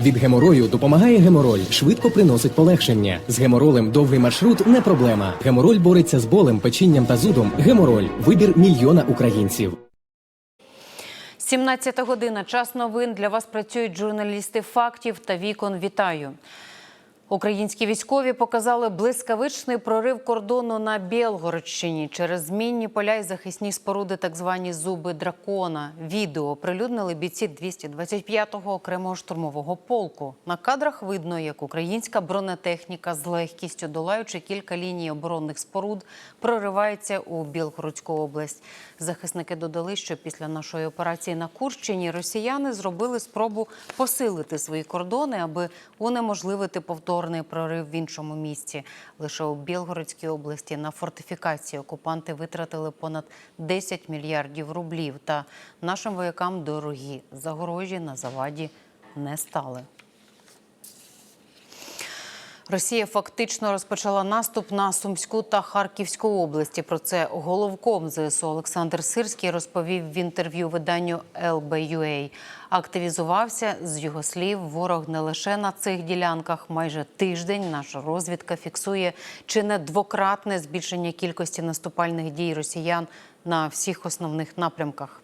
Від геморою допомагає гемороль, швидко приносить полегшення. З геморолем довгий маршрут не проблема. Гемороль бореться з болем, печінням та зудом. Гемороль вибір мільйона українців. 17 година. Час новин. Для вас працюють журналісти фактів та вікон. Вітаю. Українські військові показали блискавичний прорив кордону на Білгородщині через змінні поля й захисні споруди, так звані зуби дракона. Відео оприлюднили бійці 225-го окремого штурмового полку. На кадрах видно, як українська бронетехніка з легкістю, долаючи кілька ліній оборонних споруд, проривається у Білгородську область. Захисники додали, що після нашої операції на Курщині росіяни зробили спробу посилити свої кордони, аби унеможливити повторний прорив в іншому місці. Лише у Білгородській області на фортифікації окупанти витратили понад 10 мільярдів рублів. Та нашим воякам дорогі загорожі на заваді не стали. Росія фактично розпочала наступ на Сумську та Харківську області. Про це головком ЗСУ Олександр Сирський розповів в інтерв'ю виданню LBUA. Активізувався з його слів. Ворог не лише на цих ділянках. Майже тиждень наша розвідка фіксує чи не двократне збільшення кількості наступальних дій росіян на всіх основних напрямках.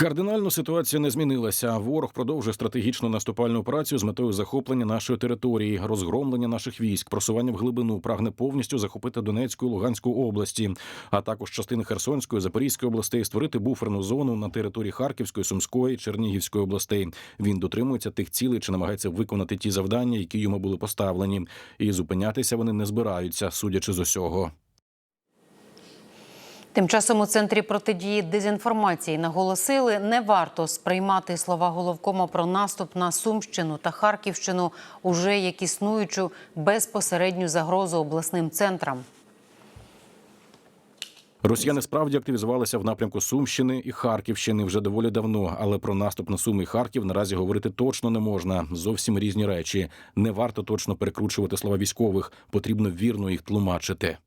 Кардинально ситуація не змінилася. Ворог продовжує стратегічну наступальну операцію з метою захоплення нашої території, розгромлення наших військ, просування в глибину, прагне повністю захопити Донецьку і Луганську області, а також частини Херсонської, Запорізької областей, створити буферну зону на території Харківської, Сумської, Чернігівської областей. Він дотримується тих цілей чи намагається виконати ті завдання, які йому були поставлені, і зупинятися вони не збираються, судячи з усього. Тим часом у центрі протидії дезінформації наголосили, не варто сприймати слова головкома про наступ на Сумщину та Харківщину уже як існуючу безпосередню загрозу обласним центрам. Росіяни справді активізувалися в напрямку Сумщини і Харківщини вже доволі давно, але про наступ на Суми і Харків наразі говорити точно не можна. Зовсім різні речі. Не варто точно перекручувати слова військових, потрібно вірно їх тлумачити.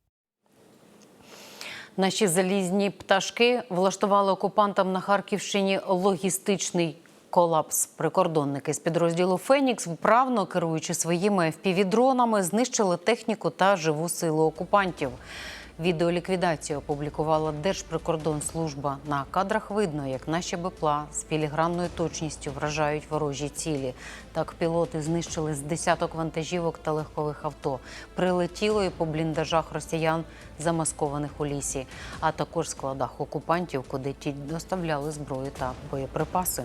Наші залізні пташки влаштували окупантам на Харківщині логістичний колапс. Прикордонники з підрозділу Фенікс, вправно керуючи своїми FPV-дронами, знищили техніку та живу силу окупантів. Відеоліквідацію опублікувала Держприкордонслужба. На кадрах видно, як наші БПЛА з філігранною точністю вражають ворожі цілі. Так пілоти знищили з десяток вантажівок та легкових авто. Прилетіло і по бліндажах росіян, замаскованих у лісі, а також складах окупантів, куди ті доставляли зброю та боєприпаси.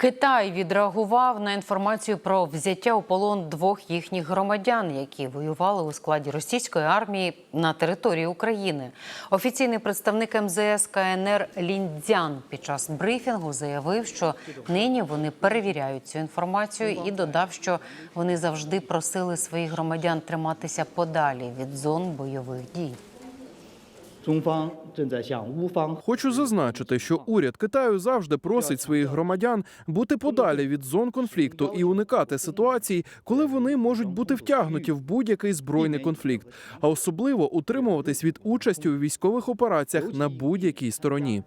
Китай відреагував на інформацію про взяття у полон двох їхніх громадян, які воювали у складі російської армії на території України. Офіційний представник МЗС КНР Ліндзян під час брифінгу заявив, що нині вони перевіряють цю інформацію і додав, що вони завжди просили своїх громадян триматися подалі від зон бойових дій. Хочу зазначити, що уряд Китаю завжди просить своїх громадян бути подалі від зон конфлікту і уникати ситуацій, коли вони можуть бути втягнуті в будь-який збройний конфлікт, а особливо утримуватись від участі у військових операціях на будь-якій стороні.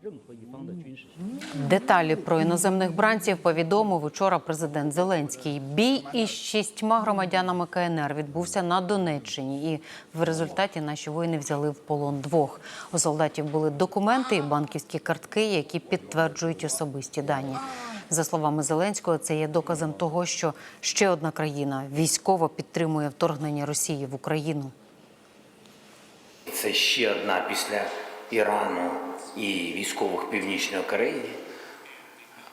Деталі про іноземних бранців повідомив учора президент Зеленський. Бій із шістьма громадянами КНР відбувся на Донеччині, і в результаті наші воїни взяли в полон двох. У солдатів були документи і банківські картки, які підтверджують особисті дані. За словами Зеленського, це є доказом того, що ще одна країна військово підтримує вторгнення Росії в Україну. Це ще одна після Ірану і військових Північної Кореї.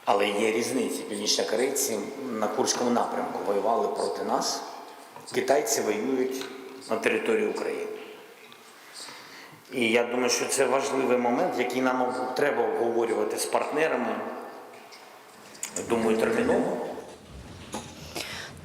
Але є різниці. Північнокорейці на Курському напрямку воювали проти нас. Китайці воюють на території України. І я думаю, що це важливий момент, який нам треба обговорювати з партнерами. Думаю, терміново.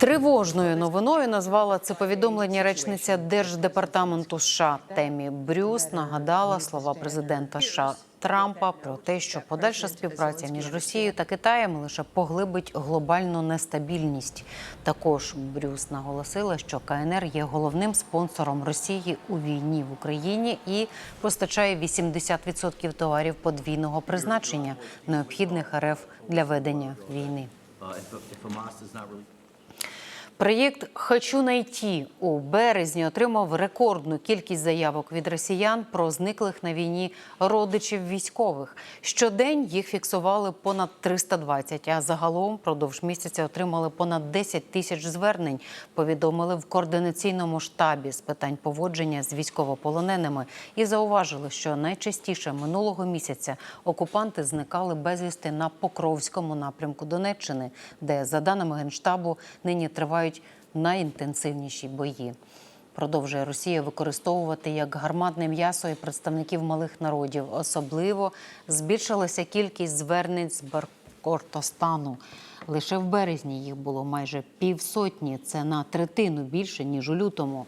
Тривожною новиною назвала це повідомлення речниця Держдепартаменту США Темі Брюс. Нагадала слова президента США Трампа про те, що подальша співпраця між Росією та Китаєм лише поглибить глобальну нестабільність. Також Брюс наголосила, що КНР є головним спонсором Росії у війні в Україні і постачає 80% товарів подвійного призначення, необхідних РФ для ведення війни. Проєкт Хочу найти у березні отримав рекордну кількість заявок від росіян про зниклих на війні родичів військових. Щодень їх фіксували понад 320, а загалом продовж місяця отримали понад 10 тисяч звернень. Повідомили в координаційному штабі з питань поводження з військовополоненими і зауважили, що найчастіше минулого місяця окупанти зникали безвісти на Покровському напрямку Донеччини, де, за даними генштабу, нині тривають найінтенсивніші бої. Продовжує Росія використовувати як гарматне м'ясо і представників малих народів. Особливо збільшилася кількість звернень з Баркортостану. Лише в березні їх було майже півсотні. Це на третину більше ніж у лютому.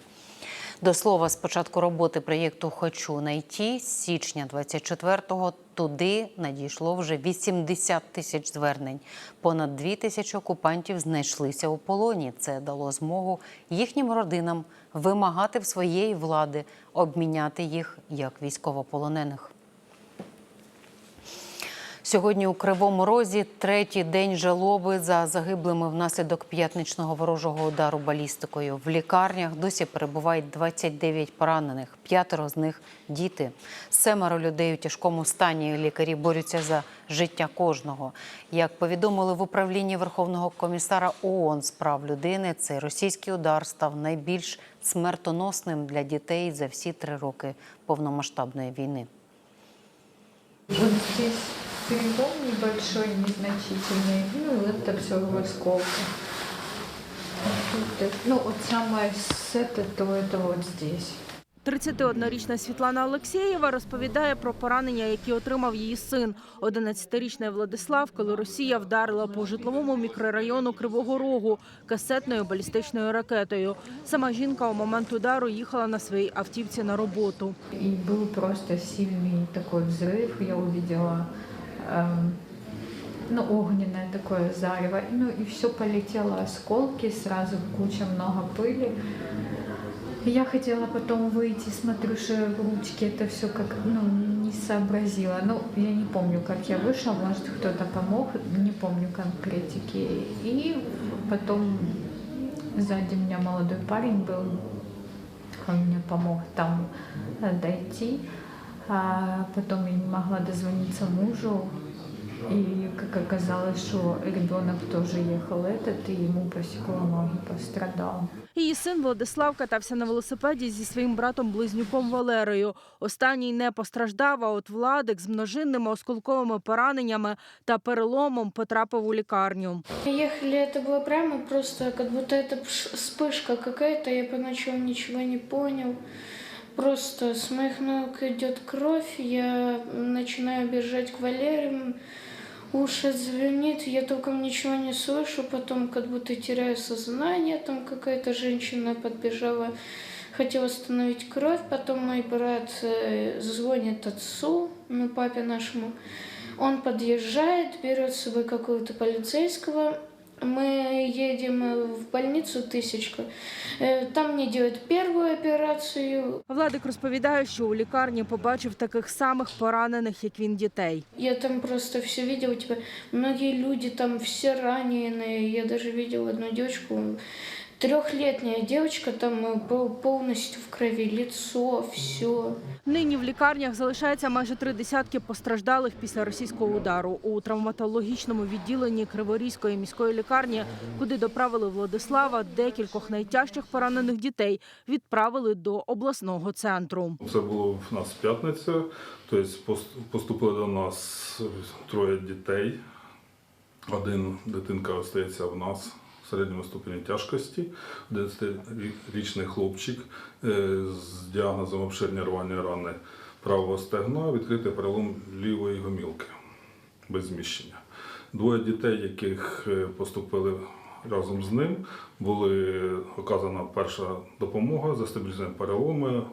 До слова, з початку роботи проєкту Хочу найти з січня 24-го туди надійшло вже 80 тисяч звернень. Понад 2 тисячі окупантів знайшлися у полоні. Це дало змогу їхнім родинам вимагати в своєї влади обміняти їх як військовополонених. Сьогодні у Кривому Розі третій день жалоби за загиблими внаслідок п'ятничного ворожого удару балістикою. В лікарнях досі перебувають 29 поранених, п'ятеро з них діти. Семеро людей у тяжкому стані. Лікарі борються за життя кожного. Як повідомили в управлінні Верховного комісара ООН з прав людини, цей російський удар став найбільш смертоносним для дітей за всі три роки повномасштабної війни. Здесь перелом небольшой, незначительный. Ну, это все в осколках. Тут, э, Ну, вот самое с это, то это вот здесь. 31-річна Світлана Олексєєва розповідає про поранення, які отримав її син. 11-річний Владислав, коли Росія вдарила по житловому мікрорайону Кривого Рогу касетною балістичною ракетою. Сама жінка у момент удару їхала на своїй автівці на роботу. И был просто сильный такой взрыв. Я увидела эм, ну, огненное такое зарево. Ну и все полетело осколки, сразу куча много пыли. Я хотела потом выйти, смотрю, что в ручке это все как, ну, не сообразила. Ну, я не помню, как я вышла, может, кто-то помог, не помню конкретики. И потом сзади меня молодой парень был, он мне помог там э, дойти. А потом я не могла дозвониться мужу. И как оказалось, что ребенок тоже ехал этот, и ему посекло ноги, пострадал. Її син Владислав катався на велосипеді зі своїм братом-близнюком Валерою. Останній не постраждав, а от Владик з множинними осколковими пораненнями та переломом потрапив у лікарню. Ехали, это было прямо просто, как будто это пш- вспышка какая-то, я поначалу ничего не понял. Просто с моих ног идет кровь, я начинаю бежать к Валере, уши звенит, я толком ничего не слышу, потом как будто теряю сознание, там какая-то женщина подбежала, хотела остановить кровь, потом мой брат э, звонит отцу, ну, папе нашему, он подъезжает, берет с собой какого-то полицейского. Мы едем э, в больницу Тысячка. Э, Там мне делают первую операцию. Владик розповідає, що у лікарні побачив таких самих поранених, як він дітей. Я там просто все видела. Типа, многие люди там все раненые. Я даже видела одну девочку, трехлетняя девочка, там э, пол- полностью в крови, лицо, все. Нині в лікарнях залишається майже три десятки постраждалих після російського удару. У травматологічному відділенні Криворізької міської лікарні, куди доправили Владислава, декількох найтяжчих поранених дітей відправили до обласного центру. Це було в нас п'ятниця, тобто поступили до нас троє дітей. Один дитинка остається в нас середньому ступені тяжкості, 11-річний хлопчик е, з діагнозом обширні рвані рани правого стегна, відкритий перелом лівої гомілки без зміщення. Двоє дітей, яких е, поступили разом з ним були оказана перша допомога, за застабілізовані переломи,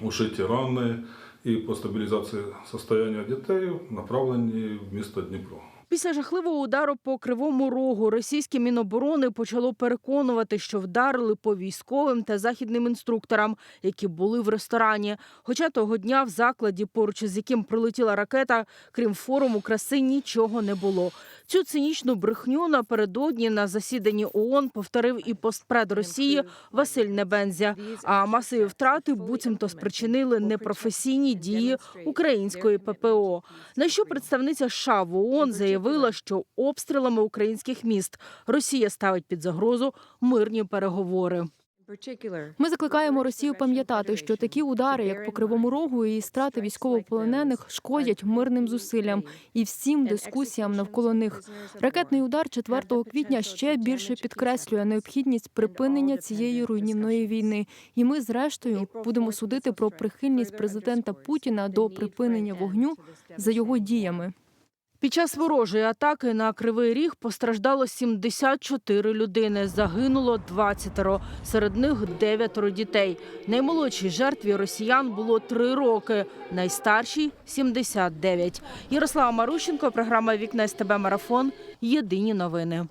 ушиті рани і по стабілізації состояння дітей направлені в місто Дніпро. Після жахливого удару по кривому рогу російське міноборони почало переконувати, що вдарили по військовим та західним інструкторам, які були в ресторані. Хоча того дня в закладі, поруч із яким прилетіла ракета, крім форуму краси, нічого не було. Цю цинічну брехню напередодні на засіданні ООН повторив і постпред Росії Василь Небензя. А масові втрати буцімто спричинили непрофесійні дії української ППО. На що представниця США в ООН заявила, що обстрілами українських міст Росія ставить під загрозу мирні переговори. Ми закликаємо Росію пам'ятати, що такі удари, як по кривому рогу і страти військовополонених, шкодять мирним зусиллям і всім дискусіям навколо них. Ракетний удар 4 квітня ще більше підкреслює необхідність припинення цієї руйнівної війни. І ми, зрештою, будемо судити про прихильність президента Путіна до припинення вогню за його діями. Під час ворожої атаки на Кривий Ріг постраждало 74 людини, загинуло 20, серед них 9 дітей. Наймолодшій жертві росіян було 3 роки, найстаршій – 79. Ярослава Марущенко, програма «Вікна СТБ Марафон», єдині новини.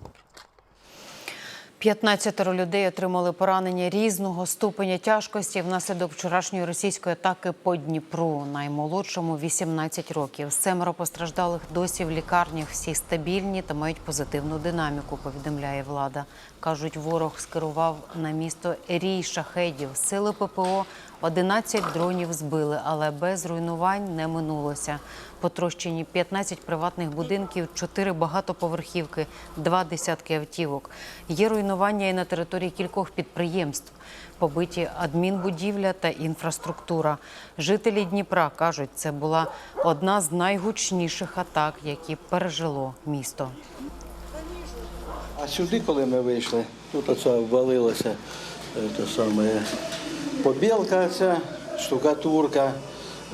15 людей отримали поранення різного ступеня тяжкості внаслідок вчорашньої російської атаки по Дніпру. Наймолодшому 18 років. Семеро постраждалих досі в лікарнях. Всі стабільні та мають позитивну динаміку. Повідомляє влада. кажуть, ворог скерував на місто рій шахедів. Сили ППО 11 дронів збили, але без руйнувань не минулося. Потрощені 15 приватних будинків, 4 багатоповерхівки, 2 десятки автівок. Є руйнування і на території кількох підприємств. Побиті адмінбудівля та інфраструктура. Жителі Дніпра кажуть, це була одна з найгучніших атак, які пережило місто. А сюди, коли ми вийшли, тут оце обвалилося е, те саме побілка ця, штукатурка.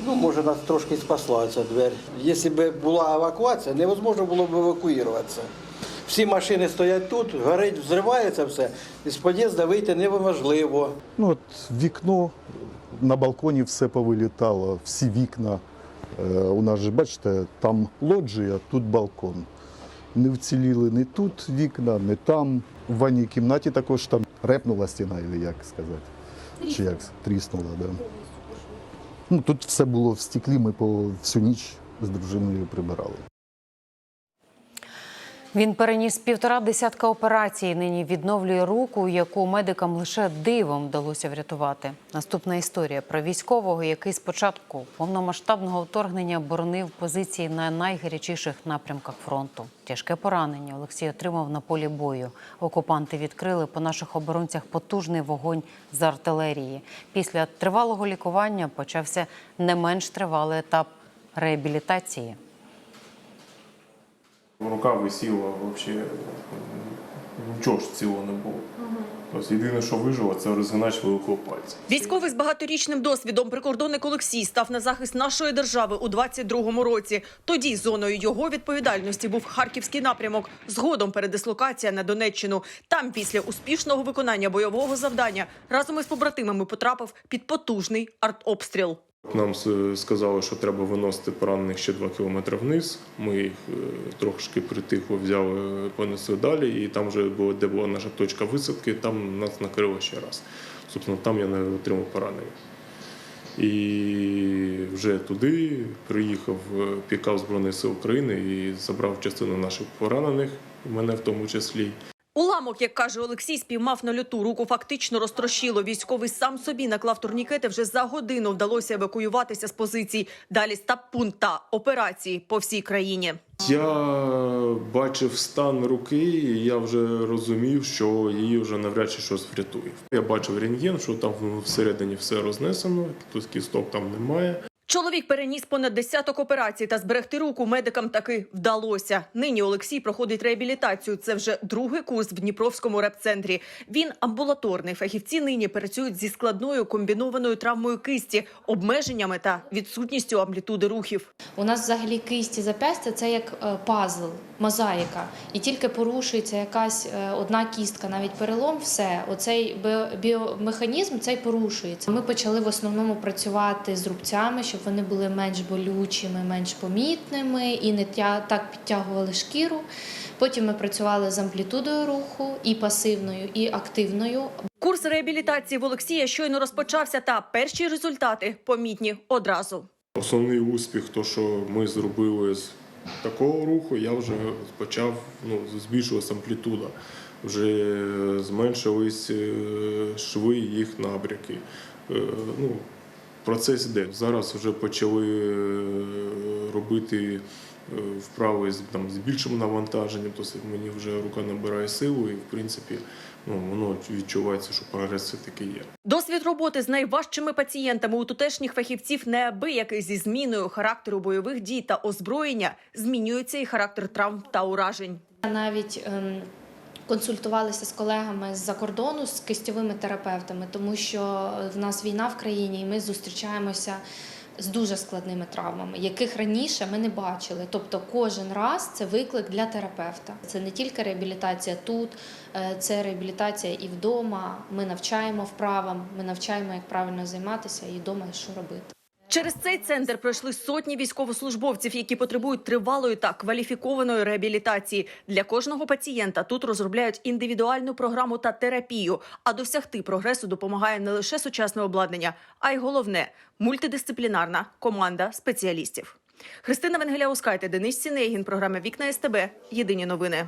Ну, може, нас трошки спасла ця двері. Якщо б була евакуація, невозможно було б евакуюватися. Всі машини стоять тут, горить, взривається все, і з під'їзду вийти неможливо. Ну, от вікно на балконі все повилітало, всі вікна. Е, У нас же, бачите, там лоджія, тут балкон. Не вціліли ні тут вікна, ні там. В ванній кімнаті також там репнула стіна, як сказати. Чи як тріснула, да. Ну, тут все було в стеклі, ми по всю ніч з дружиною прибирали. Він переніс півтора десятка операцій. Нині відновлює руку, яку медикам лише дивом вдалося врятувати. Наступна історія про військового, який спочатку повномасштабного вторгнення боронив позиції на найгарячіших напрямках фронту. Тяжке поранення Олексій отримав на полі бою. Окупанти відкрили по наших оборонцях потужний вогонь з артилерії. Після тривалого лікування почався не менш тривалий етап реабілітації. Рука висіла взагалі, нічого ж цілого не було. Тобто єдине, що вижило, це розгинач великого пальця. Військовий з багаторічним досвідом прикордонник Олексій став на захист нашої держави у 22-му році. Тоді зоною його відповідальності був харківський напрямок. Згодом передислокація на Донеччину. Там, після успішного виконання бойового завдання, разом із побратимами потрапив під потужний артобстріл. Нам сказали, що треба виносити поранених ще 2 кілометри вниз. Ми їх е, трошки притихло взяли, понесли далі, і там вже було, де була наша точка висадки, там нас накрило ще раз. Собственно, там я не отримав поранення. І вже туди приїхав е, пікап Збройних сил України і забрав частину наших поранених, мене в тому числі. Уламок, як каже Олексій, спіймав на льоту. Руку фактично розтрощило. Військовий сам собі наклав турнікети. Вже за годину вдалося евакуюватися з позицій. Далі стаб-пункт та операції по всій країні. Я бачив стан руки, і я вже розумів, що її вже навряд чи щось врятує. Я бачив рентген, що там всередині все рознесено, тут кісток там немає. Чоловік переніс понад десяток операцій та зберегти руку медикам таки вдалося. Нині Олексій проходить реабілітацію. Це вже другий курс в Дніпровському реп-центрі. Він амбулаторний. Фахівці нині працюють зі складною комбінованою травмою кисті, обмеженнями та відсутністю амплітуди рухів. У нас взагалі кисті зап'ястя це як е, пазл, мозаїка. І тільки порушується якась е, одна кістка, навіть перелом, все, оцей біо- біомеханізм цей порушується. Ми почали в основному працювати з рубцями, щоб вони були менш болючими, менш помітними і не тя- так підтягували шкіру. Потім ми працювали з амплітудою руху і пасивною, і активною. Курс реабілітації в Олексія щойно розпочався, та перші результати помітні одразу. Основний успіх, то що ми зробили з такого руху, я вже почав ну, збільшувалася амплітуда. Вже зменшились е, шви їх набряки. Е, Ну, процес йде. Зараз вже почали е, робити е, вправи з, там, з більшим навантаженням, тобто мені вже рука набирає силу і в принципі ну, воно відчувається, що прогрес все-таки є. Досвід роботи з найважчими пацієнтами у тутешніх фахівців неабиякий зі зміною характеру бойових дій та озброєння змінюється і характер травм та уражень. Навіть ем, консультувалися з колегами з-за кордону з кистьовими терапевтами, тому що в нас війна в країні, і ми зустрічаємося з дуже складними травмами, яких раніше ми не бачили. Тобто, кожен раз це виклик для терапевта. Це не тільки реабілітація тут, е, це реабілітація і вдома. Ми навчаємо вправам, ми навчаємо, як правильно займатися, і вдома що робити. Через цей центр пройшли сотні військовослужбовців, які потребують тривалої та кваліфікованої реабілітації. Для кожного пацієнта тут розробляють індивідуальну програму та терапію. А досягти прогресу допомагає не лише сучасне обладнання, а й головне мультидисциплінарна команда спеціалістів. Христина Венгеляускайте, Денис Сінегін, програма Вікна СТБ. Єдині новини.